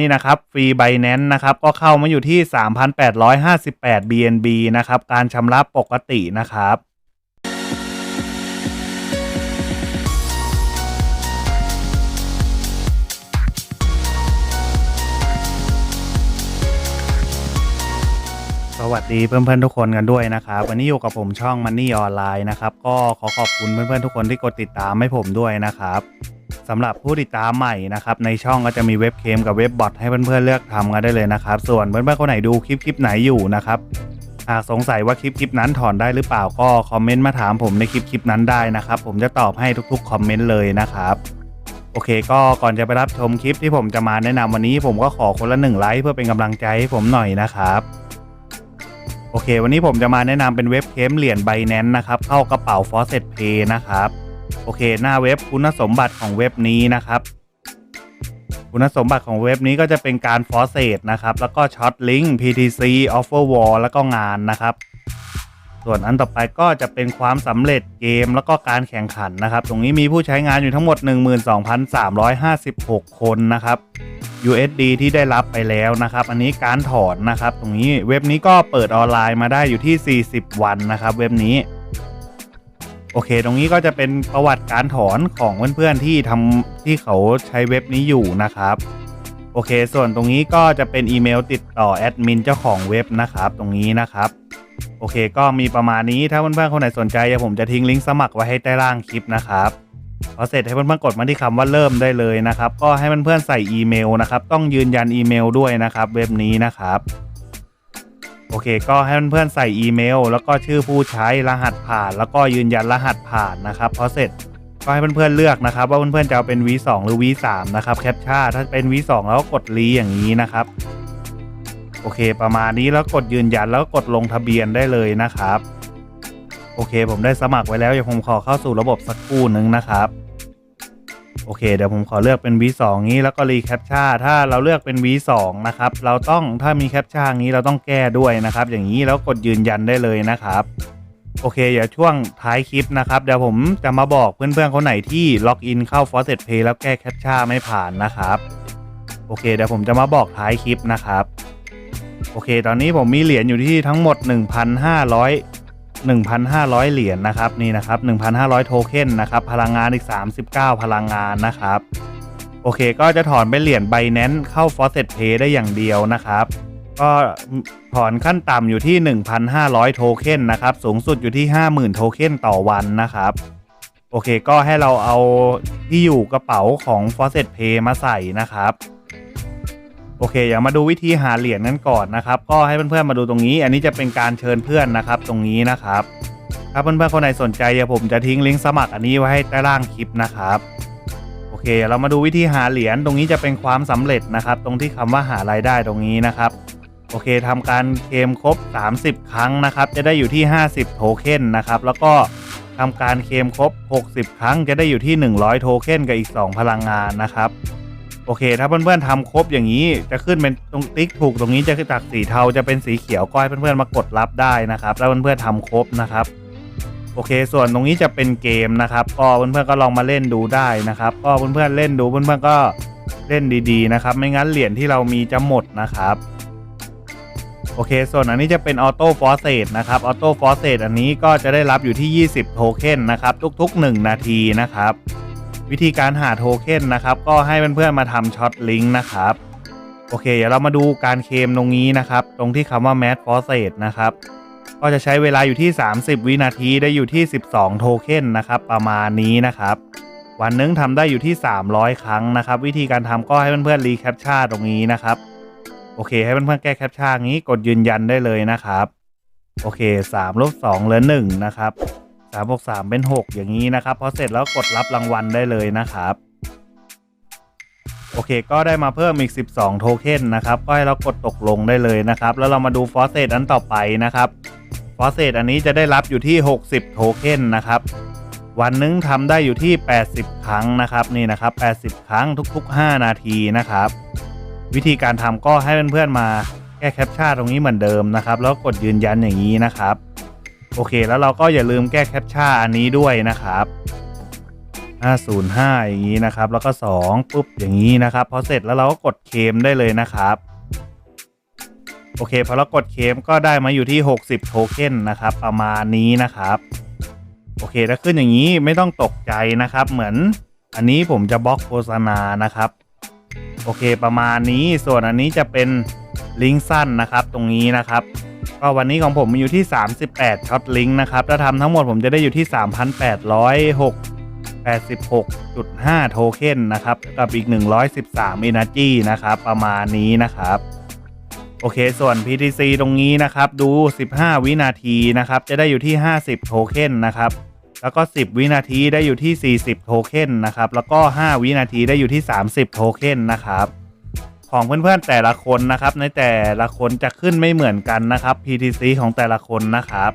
นี่นะครับฟรีไบแนนนะครับก็เข้ามาอยู่ที่ 3,858 BNB นะครับการชำระปกตินะครับสวัสดีเพื่อนๆทุกคนกันด้วยนะครับ วันนี้อยู่กับผมช่อง Money ออนไลน์นะครับ ก็ขอขอบคุณเพื่อนๆทุกคนที่กดติดตามให้ผมด้วยนะครับ สำหรับผู้ติดตามใหม่นะครับในช่องก็จะมีเว็บเคมกับเว็บบอทให้เพื่อนๆเลือกทำกันได้เลยนะครับ ส่วนเพื่อนๆคนไหนดูคลิปคลิปไหนอยู่นะครับหากสงสัยว่าคลิปคลิปนั้นถอนได้หรือเปล่าก็คอมเมนต์มาถามผมในคลิปคลิปนั้นได้นะครับ ผมจะตอบให้ทุกๆคอมเมนต์เลยนะครับโอเคก็ก่อนจะไปรับชมคลิปที่ผมจะมาแนะนำวันนี้ผมก็ขอคนละหนึ่งไลค์เพื่อเป็นกำลังใจให้ผมหน่อยนะครับ โอเค วันนี้ผมจะมาแนะนำเป็นเว็บเคมเหรียญไบแนนนะครับ เข้ากระเป๋า f o r เ e t Pay นะครับ โอเค หน้าเว็บคุณสมบัติของเว็บนี้นะครับ คุณสมบัติของเว็บนี้ก็จะเป็นการ f o r เ e t นะครับ แล้วก็ช็อตลิงก์ PTC Offer Wall แล้วก็งานนะครับ ส่วนอันต่อไปก็จะเป็นความสำเร็จเกมแล้วก็การแข่งขันนะครับ ตรงนี้มีผู้ใช้งานอยู่ทั้งหมด 12,356 คนนะครับ USD ที่ได้รับไปแล้วนะครับ อันนี้การถอนนะครับ ตรงนี้เว็บนี้ก็เปิดออนไลน์มาได้อยู่ที่ 40 วันนะครับ เว็บนี้ โอเค ตรงนี้ก็จะเป็นประวัติการถอนของเพื่อนๆที่ทำที่เขาใช้เว็บนี้อยู่นะครับโอเค ส่วนตรงนี้ก็จะเป็นอีเมลติดต่อแอดมินเจ้าของเว็บนะครับ ตรงนี้นะครับ โอเค ก็มีประมาณนี้ถ้าเพื่อนๆคนไหนสนใจเดี๋ยวผมจะทิ้งลิงก์สมัครไว้ให้ใต้ล่างคลิปนะครับพอเสร็จให้เพื่อนๆกดมาที่คำว่าเริ่มได้เลยนะครับ ก็ให้เพื่อนๆใส่อีเมลนะครับ ต้องยืนยันอีเมลด้วยนะครับ เว็บนี้นะครับ โอเค ก็ให้เพื่อนๆใส่อีเมล แล้วก็ชื่อผู้ใช้รหัสผ่าน แล้วก็ยืนยันรหัสผ่านนะครับพอเสร็จก็ให้เพื่อนๆเลือกนะครับ ว่าเพื่อนๆจะเอาเป็น V2 หรือ V3 นะครับแคปชั่นถ้าเป็น V2 แล้วก็กดรีอย่างนี้นะครับโอเค ประมาณนี้แล้วกดยืนยันแล้วก็กดลงทะเบียนได้เลยนะครับ โอเค ผมได้สมัครไว้แล้วเดี๋ยวผมขอเข้าสู่ระบบสักครู่นึงนะครับ โอเค เดี๋ยวผมขอเลือกเป็น V2 งี้แล้วก็รีแคปชั่นถ้าเราเลือกเป็น V2 นะครับ เราต้องถ้ามีแคปชั่นงี้เราต้องแก้ด้วยนะครับ อย่างนี้แล้วกดยืนยันได้เลยนะครับโอเคเดี๋ยวช่วงท้ายคลิปนะครับ เดี๋ยวผมจะมาบอกเพื่อนๆคนไหนที่ล็อกอินเข้า f o r เ e t Pay แล้วแก้แคปชั่นไม่ผ่านนะครับ โอเคเดี๋ยวผมจะมาบอกท้ายคลิปนะครับ โอเค ตอนนี้ผมมีเหรียญอยู่ที่ทั้งหมด 1,500 1,500 เหรียญนะครับนี่นะครับ 1,500 โทเค็นนะครับ พลังงานอีก 39 พลังงานนะครับ โอเคก็จะถอนเป็นเหรียญไบแนนเข้า f o r เ e t Pay ได้อย่างเดียวนะครับ ก็ถอนขั้นต่ำอยู่ที่ 1,500 โทเค็นนะครับ สูงสุดอยู่ที่ 50,000 โทเค็นต่อวันนะครับ โอเคก็ให้เราเอาที่อยู่กระเป๋าของ f o r เ e t Pay มาใส่นะครับ อเคอย่ามาดูวิธีหาเหรียญกันก่อนนะครับ ก็ให้เพื่อนๆมาดูตรงนี้ อันนี้จะเป็นการเชิญเพื่อนนะครับ ตรงนี้นะครับ ถ้าเพื่อนๆคนไหนสนใจเดี๋ยวผมจะทิ้งลิงก์สมัครอันนี้ไว้ให้ใต้ล่างคลิปนะครับโอเค เรามาดูวิธีหาเหรียญตรงนี้จะเป็นความสำเร็จนะครับ ตรงที่คำว่าหารายได้ตรงนี้นะครับโอเคทำการเคมครบ 30 ครั้งนะครับ จะได้อยู่ที่ 50 โทเค็นนะครับ แล้วก็ทำการเคมครบ 60 ครั้งจะได้อยู่ที่ 100 โทเค็นกับอีก 2 พลังงานนะครับ โอเค ถ้าเพื่อนๆทำครบอย่างนี้ จะขึ้นเป็นตรงติ๊กถูกตรงนี้จะจากสีเทาจะเป็นสีเขียวก็ให้เพื่อนๆมากดรับได้นะครับแล้วเพื่อนๆทำครบนะครับโอเค ส่วนตรงนี้จะเป็นเกมนะครับก็เพื่อนๆก็ลองมาเล่นดูได้นะครับ ก็เพื่อนๆเล่นดูเพื่อนๆก็เล่นดีๆนะครับ ไม่งั้นเหรียญที่เรามีจะหมดนะครับโอเค ส่วนอันนี้จะเป็นออโต้ฟอร์เซตนะครับ ออโต้ฟอร์เซตอันนี้ก็จะได้รับอยู่ที่ 20 โทเค็นนะครับ ทุกๆ 1 นาทีนะครับ วิธีการหาโทเค็นนะครับ ก็ให้เพื่อนๆมาทำช็อตลิงก์นะครับ โอเค เดี๋ยวเรามาดูการเคมตรงนี้นะครับ ตรงที่คำว่า Mad f o r c e นะครับ ก็จะใช้เวลาอยู่ที่ 30 วินาทีได้อยู่ที่ 12 โทเค็นนะครับ ประมาณนี้นะครับ วันนึงทำได้อยู่ที่ 300 ครั้งนะครับ วิธีการทำก็ให้เพื่อนๆรีแคปชั่นตรงนี้นะครับโอเค ให้เพื่อนๆแก้แคปชั่นนี้กดยืนยันได้เลยนะครับ โอเค3ลบ2เหลือ1นะครับ 3บวก3เป็น 6 อย่างนี้นะครับ พอเสร็จแล้วกดรับรางวัลได้เลยนะครับ โอเค ก็ได้มาเพิ่มอีก 12 โทเค็นนะครับ ก็ให้เรากดตกลงได้เลยนะครับ แล้วเรามาดูฟอสเซตอันต่อไปนะครับ ฟอสเซตอันนี้จะได้รับอยู่ที่ 60 โทเค็นนะครับ วันนึงทำได้อยู่ที่ 80 ครั้งนะครับนี่นะครับ 80 ครั้งทุก ๆ 5 นาทีนะครับ วิธีการทำก็ให้เพื่อนๆมาแก้แคปชั่นตรงนี้เหมือนเดิมนะครับ แล้วกดยืนยันอย่างนี้นะครับ โอเค แล้วเราก็อย่าลืมแก้แคปชั่นอันนี้ด้วยนะครับ505 อย่างนี้นะครับ แล้วก็ 2 ปุ๊บ อย่างนี้นะครับ พอเสร็จแล้วเราก็กดเคมได้เลยนะครับ โอเค พอเรากดเคมก็ได้มาอยู่ที่ 60 โทเค็นนะครับ ประมาณนี้นะครับ โอเค ถ้าขึ้นอย่างนี้ไม่ต้องตกใจนะครับ เหมือนอันนี้ผมจะบล็อกโฆษณานะครับ โอเค ประมาณนี้ ส่วนอันนี้จะเป็นลิงก์สั้นนะครับ ตรงนี้นะครับ ก็วันนี้ของผมมีอยู่ที่ 38ช็อตลิงก์นะครับ ถ้าทำทั้งหมดผมจะได้อยู่ที่ 3,806 86.5 โทเค็นนะครับ กับอีก 113 Energy นะครับ ประมาณนี้นะครับ โอเค ส่วน PTC ตรงนี้นะครับ ดู 15 วินาทีนะครับ จะได้อยู่ที่ 50 โทเค็นนะครับ แล้วก็ 10 วินาทีได้อยู่ที่ 40 โทเค็นนะครับ แล้วก็ 5 วินาทีได้อยู่ที่ 30 โทเค็นนะครับ ของเพื่อนๆแต่ละคนนะครับ ในแต่ละคนจะขึ้นไม่เหมือนกันนะครับ PTC ของแต่ละคนนะครับ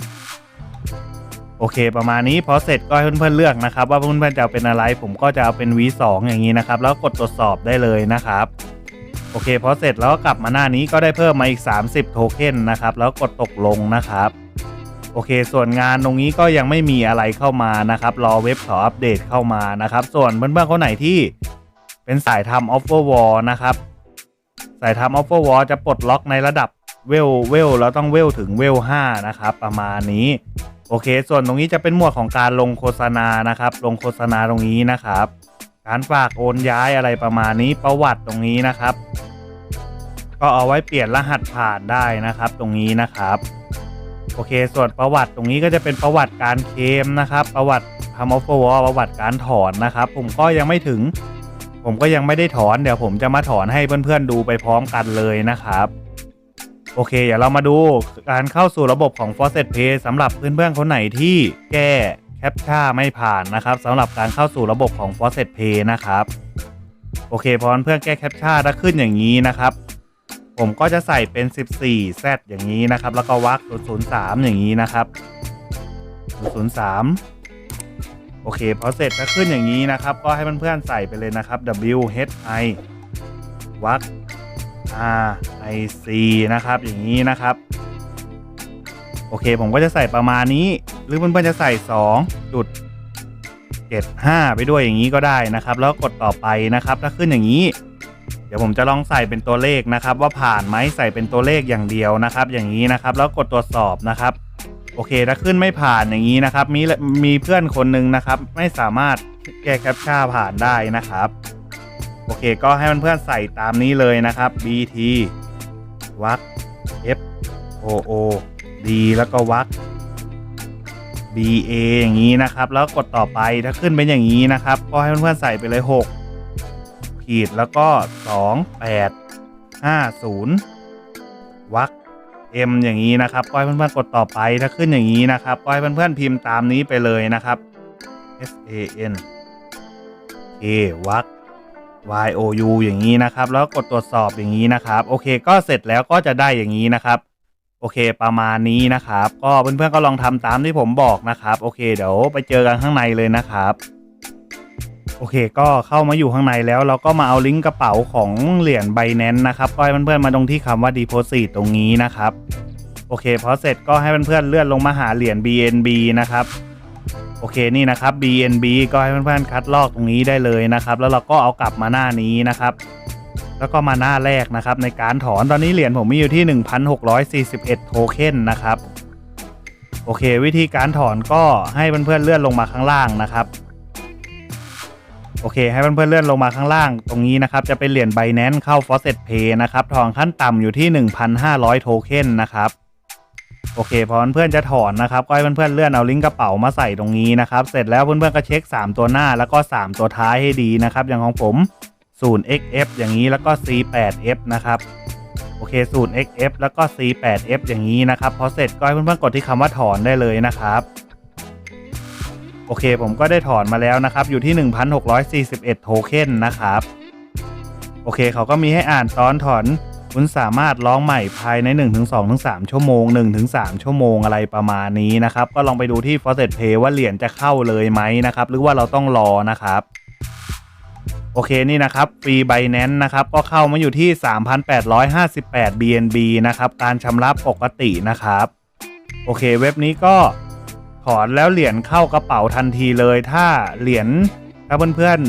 โอเคประมาณนี้พอเสร็จก็ให้เพื่อนๆเลือกนะครับ ว่าเพื่อนๆจะเอาเป็นอะไร ผมก็จะเอาเป็น V2 อย่างนี้นะครับ แล้วกดตรวจสอบได้เลยนะครับโอเคพอเสร็จแล้วกลับมาหน้านี้ก็ได้เพิ่มมาอีก 30 โทเค็นนะครับ แล้วกดตกลงนะครับโอเค ส่วนงานตรงนี้ก็ยังไม่มีอะไรเข้ามานะครับ รอเว็บขออัปเดตเข้ามานะครับ ส่วนเพื่อนๆคนไหนที่เป็นสายทำ Offer Wall นะครับ สายทำ Offer Wall จะปลดล็อกในระดับเวลเวลแล้วต้องเวลถึงเวล5นะครับ ประมาณนี้ โอเค ส่วนตรงนี้จะเป็นหมวดของการลงโฆษณานะครับ ลงโฆษณาตรงนี้นะครับ การฝากโอนย้ายอะไรประมาณนี้ประวัติตรงนี้นะครับ ก็เอาไว้เปลี่ยนรหัสผ่านได้นะครับ ตรงนี้นะครับ โอเค ส่วนประวัติตรงนี้ก็จะเป็นประวัติการเคมนะครับ ประวัติทำออฟเฟอร์วอลประวัติการถอนนะครับ ผมก็ยังไม่ถึง ผมก็ยังไม่ได้ถอนเดี๋ยวผมจะมาถอนให้เพื่อนๆดูไปพร้อมกันเลยนะครับ โอเค เดี๋ยวเรามาดูการเข้าสู่ระบบของ f o r c e t Pay สำหรับเพื่อนๆคนไหนที่แก้แคปชั่ไม่ผ่านนะครับสำหรับการเข้าสู่ระบบของ f o r c e t Pay นะครับ โอเคพอเพื่อนแก้แคปชั่ถ้าขึ้นอย่างนี้นะครับ ผมก็จะใส่เป็น 14 Z อย่างนี้นะครับ แล้วก็วัก003 อย่างนี้นะครับ003 โอเคพอเสร็จถ้าขึ้นอย่างนี้นะครับ ก็ให้เพื่อนๆใส่ไปเลยนะครับ W H I วัก R I C นะครับ อย่างนี้นะครับ โอเค ผมก็จะใส่ประมาณนี้ หรือเพื่อนๆจะใส่2จุด75 ไปด้วยอย่างนี้ก็ได้นะครับ แล้วกดต่อไปนะครับ ถ้าขึ้นอย่างนี้ เดี๋ยวผมจะลองใส่เป็นตัวเลขนะครับ ว่าผ่านไหมใส่เป็นตัวเลขอย่างเดียวนะครับ อย่างนี้นะครับ แล้วกดตรวจสอบนะครับ โอเคถ้าขึ้นไม่ผ่านอย่างนี้นะครับ มีมีเพื่อนคนหนึ่งนะครับ ไม่สามารถแก้แคปชั่นผ่านได้นะครับ โอเค ก็ให้เพื่อนๆใส่ตามนี้เลยนะครับ BT วัก F O O D แล้วก็วัก BA อย่างนี้นะครับ แล้วกดต่อไปถ้าขึ้นเป็นอย่างนี้นะครับ ก็ให้เพื่อนๆใส่ไปเลย 6 ขีดแล้วก็ 2 8 5 0วัก M อย่างนี้นะครับก็ให้เพื่อนๆกดต่อไปถ้าขึ้นอย่างนี้นะครับก็ให้เพื่อนๆพิมพ์ตามนี้ไปเลยนะครับ S A N K วัก Y O U อย่างนี้นะครับ แล้วกดตรวจสอบอย่างนี้นะครับโอเค ก็เสร็จแล้วก็จะได้อย่างนี้นะครับโอเค ประมาณนี้นะครับ ก็เพื่อนๆก็ลองทำตามที่ผมบอกนะครับ โอเค เดี๋ยวไปเจอกันข้างในเลยนะครับ โอเค ก็เข้ามาอยู่ข้างในแล้วเราก็มาเอาลิงก์กระเป๋าของเหรียญไบแนนนะครับก็ให้เพื่อนๆมาตรงที่คำว่า Deposit ตรงนี้นะครับโอเคพอเสร็จก็ให้เพื่อนๆเลื่อนลงมาหาเหรียญ BNB นะครับโอเคนี่นะครับ BNB ก็ให้เพื่อนๆคัดลอกตรงนี้ได้เลยนะครับ แล้วเราก็เอากลับมาหน้านี้นะครับ แล้วก็มาหน้าแรกนะครับ ในการถอนตอนนี้เหรียญผมมีอยู่ที่ 1,641 โทเค็นนะครับ โอเค วิธีการถอนก็ให้เพื่อนๆเลื่อนลงมาข้างล่างนะครับ โอเค ให้เพื่อนๆเลื่อนลงมาข้างล่าง ตรงนี้นะครับ จะเป็นเหรียญ Binance เข้า Faucet Pay นะครับถอนขั้นต่ำอยู่ที่ 1,500 โทเค็นนะครับ โอเคพอเพื่อนๆจะถอนนะครับ ก็ให้เพื่อนๆเลื่อนเอาลิงก์กระเป๋ามาใส่ตรงนี้นะครับ เสร็จแล้วเพื่อนๆก็เช็ค 3 ตัวหน้าแล้วก็ 3 ตัวท้ายให้ดีนะครับ อย่างของผม 0xf อย่างนี้แล้วก็ c8f นะครับโอเค 0xf แล้วก็ c8f อย่างนี้นะครับ พอเสร็จก็ให้เพื่อนๆกดที่คำว่าถอนได้เลยนะครับ โอเค ผมก็ได้ถอนมาแล้วนะครับ อยู่ที่ 1,641 โทเค็นนะครับ โอเค เขาก็มีให้อ่านตอนถอน คุณสามารถร้องใหม่ภายใน 1-2-3 ชั่วโมง 1-3 ชั่วโมงอะไรประมาณนี้นะครับ ก็ลองไปดูที่ Faucet Pay ว่าเหรียญจะเข้าเลยไหมนะครับ หรือว่าเราต้องรอนะครับโอเคนี่นะครับฟรีไบแนนนะครับก็เข้ามาอยู่ที่ 3,858 BNB นะครับการชำระปกตินะครับ โอเคเว็บนี้ก็ อนแล้วเหรียญเข้ากระเป๋าทันทีเลย ถ้าเหรียญถ้าเพื่อน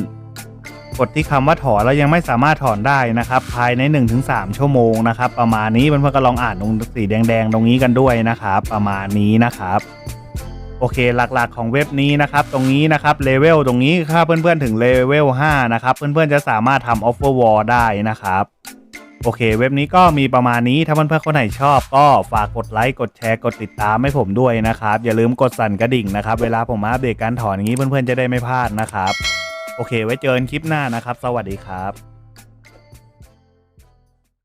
ๆกดที่คำว่าถอนแล้วยังไม่สามารถถอนได้นะครับ ภายใน 1-3 ชั่วโมงนะครับ ประมาณนี้เพื่อนๆก็ลองอ่านตรงสีแดงๆ ตรงนี้กันด้วยนะครับ ประมาณนี้นะครับโอเคหลักๆของเว็บนี้นะครับ ตรงนี้นะครับเลเวลตรงนี้ถ้าเพื่อนๆถึงเลเวล5นะครับ เพื่อนๆจะสามารถทำ offer wall ได้นะครับ โอเค เว็บนี้ก็มีประมาณนี้ถ้าเพื่อนๆคนไหนชอบ ก็ฝากกดไลค์กดแชร์กดติดตามให้ผมด้วยนะครับ อย่าลืมกดสั่นกระดิ่งนะครับ เวลาผมมาอัปเดตการถอนอย่างนี้เพื่อนๆจะได้ไม่พลาดนะครับ โอเค ไว้เจอกันคลิปหน้านะครับ สวัสดีครับ